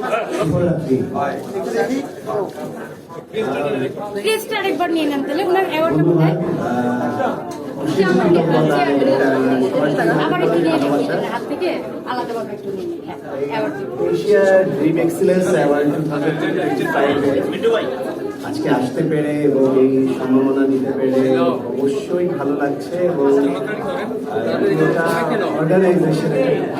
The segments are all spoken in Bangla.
হ্যাঁ আজকে আসতে পেরে এবং এই সম্ভাবনা দিতে পেরে অবশ্যই ভালো লাগছে এবং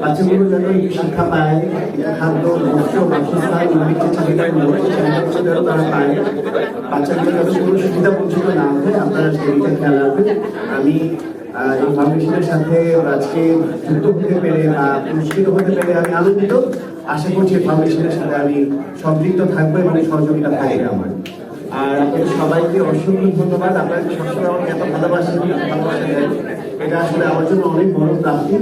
বাচ্চাগুলো যেন শিক্ষা পায় খাদ্য বস্ত্র বাসস্থান মৌলিক যে চাহিদাগুলো চাহিদাগুলো যেন তারা পায়। বাচ্চাগুলো কোনো সুবিধা বঞ্চিত না আপনারা খেয়াল রাখবেন। আমি এই ফাউন্ডেশনের সাথে আজকে যুক্ত হতে পেরে বা পুরস্কৃত হতে পেরে আমি আনন্দিত। আশা করছি ফাউন্ডেশনের সাথে আমি সম্পৃক্ত থাকব এবং সহযোগিতা থাকবে আমার। আর আপনাদের সবাইকে অসংখ্য ধন্যবাদ। সবসময় আমাকে এত এটা আসলে আমার জন্য অনেক বড় প্রাপ্তি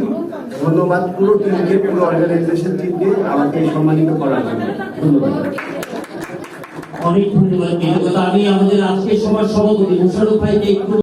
ধন্যবাদ পুরো টিমকে পুরো অর্গানাইজেশন টিমকে আমাকে সম্মানিত করার জন্য। ধন্যবাদ। অনেক ধন্যবাদ আমি আমাদের আজকের সময় সভাপতি মুশারুফ ভাইকে একটু